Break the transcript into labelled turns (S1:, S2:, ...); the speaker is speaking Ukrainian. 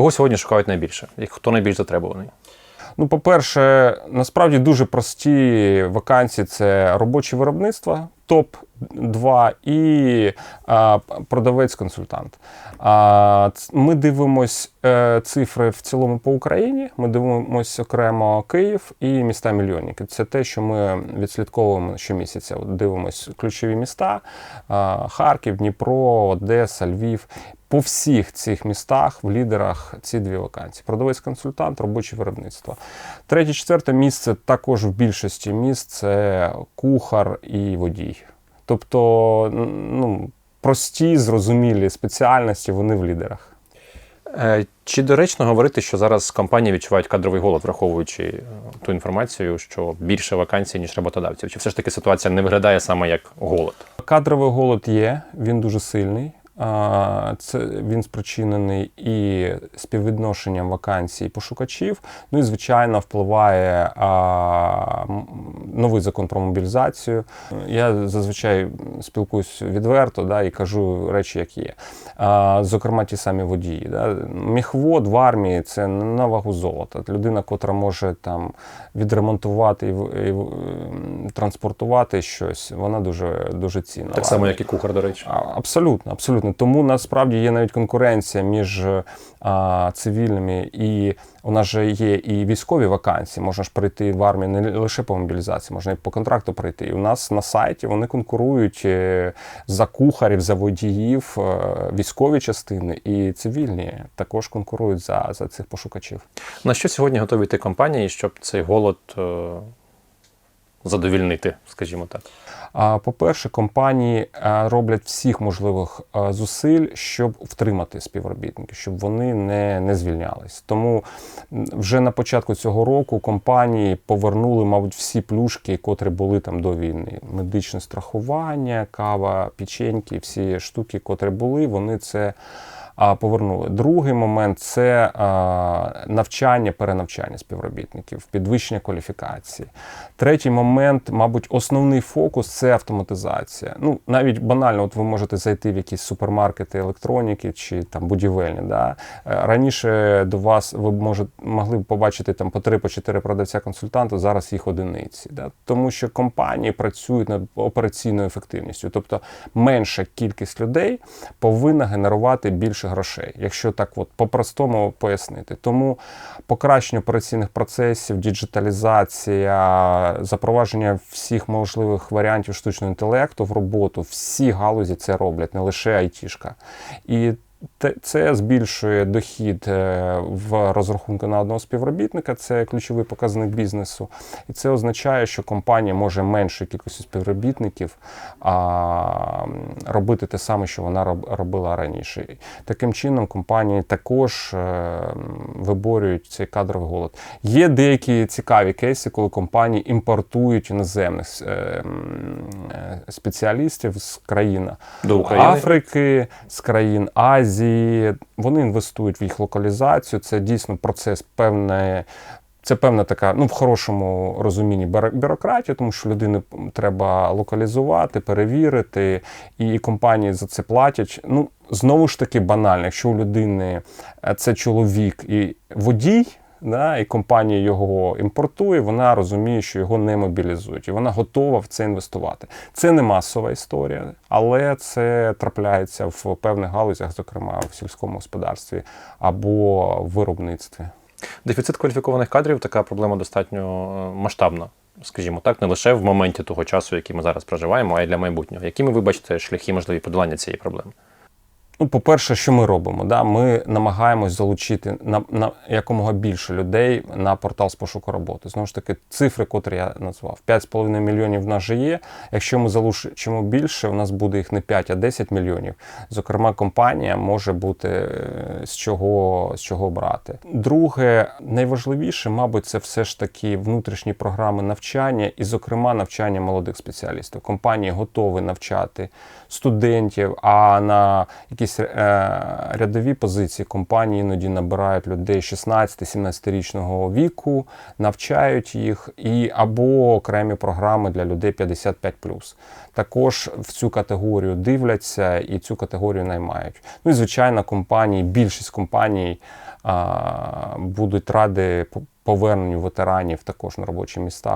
S1: Кого сьогодні шукають найбільше? І хто найбільш затребуваний?
S2: Ну, по-перше, насправді дуже прості вакансії це робоче виробництво, топ 2 і продавець-консультант. Ми дивимось е, цифри в цілому по Україні. Ми дивимось окремо Київ і міста мільйонники. Це те, що ми відслідковуємо щомісяця. Дивимось ключові міста: Харків, Дніпро, Одеса, Львів. По всіх цих містах в лідерах ці дві вакансії: продавець-консультант, робоче виробництво. Третє, четверте місце також в більшості міст це кухар і водій. Тобто, ну, прості, зрозумілі спеціальності, вони в лідерах.
S1: Е, Чи доречно говорити, що зараз компанії відчувають кадровий голод, враховуючи е, ту інформацію, що більше вакансій, ніж роботодавців? Чи все ж таки ситуація не виглядає саме як голод?
S2: Кадровий голод є, він дуже сильний. Це він спричинений і співвідношенням вакансій пошукачів. Ну і звичайно впливає а, новий закон про мобілізацію. Я зазвичай спілкуюсь відверто да, і кажу речі, як є. А, Зокрема, ті самі водії. Да. Міхвод в армії це на вагу золота. Людина, котра може там відремонтувати і, і транспортувати щось, вона дуже дуже цінна.
S1: Так само, як і кухар, до речі.
S2: А, Абсолютно, абсолютно. Тому насправді є навіть конкуренція між а, цивільними і у нас же є і військові вакансії. Можна ж прийти в армію не лише по мобілізації, можна і по контракту прийти. І у нас на сайті вони конкурують е, за кухарів, за водіїв, е, військові частини і цивільні також конкурують за, за цих пошукачів.
S1: На що сьогодні готові йти компанії, щоб цей голод е, задовільнити, скажімо так?
S2: По-перше, компанії е, роблять всіх можливих е, зусиль, щоб втримати співробітників, щоб вони не, не звільнялись. Тому вже на початку цього року компанії повернули, мабуть, всі плюшки, котрі були там до війни. Медичне страхування, кава, печеньки, всі штуки, котрі були, вони це. Повернули. Другий момент це навчання, перенавчання співробітників, підвищення кваліфікації. Третій момент, мабуть, основний фокус це автоматизація. Ну, навіть банально, от ви можете зайти в якісь супермаркети електроніки чи там будівельні. Да? Е, Раніше до вас ви може, могли б побачити там по три, по чотири продавця-консультанта, зараз їх одиниці. Да? Тому що компанії працюють над операційною ефективністю. Тобто менша кількість людей повинна генерувати більше грошей, якщо так от по-простому пояснити. Тому покращення операційних процесів, діджиталізація, запровадження всіх можливих варіантів штучного інтелекту в роботу, всі галузі це роблять, не лише айтішка. І це збільшує дохід е, в розрахунку на одного співробітника, це ключовий показник бізнесу. І це означає, що компанія може меншою кількістю співробітників а, робити те саме, що вона робила раніше. Таким чином, компанії також е, виборюють цей кадровий голод. Є деякі цікаві кейси, коли компанії імпортують іноземних е, спеціалістів з країн? Африки, з країн Азії. Вони інвестують в їх локалізацію. Це дійсно процес певної. Це певна така, ну в хорошому розумінні бюро- бюрократія, тому що людини треба локалізувати, перевірити, і компанії за це платять. Ну знову ж таки банально, якщо у людини е, це чоловік і водій. Да, і компанія його імпортує, вона розуміє, що його не мобілізують, і вона готова в це інвестувати. Це не масова історія, але це трапляється в певних галузях, зокрема в сільському господарстві або в виробництві.
S1: Дефіцит кваліфікованих кадрів така проблема достатньо е, масштабна, скажімо так, не лише в моменті того часу, який ми зараз проживаємо, а й для майбутнього. Якими ви бачите шляхи можливі подолання цієї проблеми?
S2: Ну, по-перше, що ми робимо? Да? Ми намагаємось залучити на, на якомога більше людей на портал з пошуку роботи. Знову ж таки, цифри, котрі я назвав, 5,5 мільйонів в нас же є. Якщо ми залучимо більше, у нас буде їх не 5, а 10 мільйонів. Зокрема, компанія може бути е, з чого, з чого брати. Друге, найважливіше, мабуть, це все ж таки внутрішні програми навчання, і, зокрема, навчання молодих спеціалістів. Компанії готові навчати студентів, а на якісь е, рядові позиції компанії іноді набирають людей 16-17-річного віку, навчають їх, і або окремі програми для людей 55+. Також в цю категорію дивляться і цю категорію наймають. Ну і звичайно, компанії, більшість компаній а, будуть раді поверненню ветеранів також на робочі місця.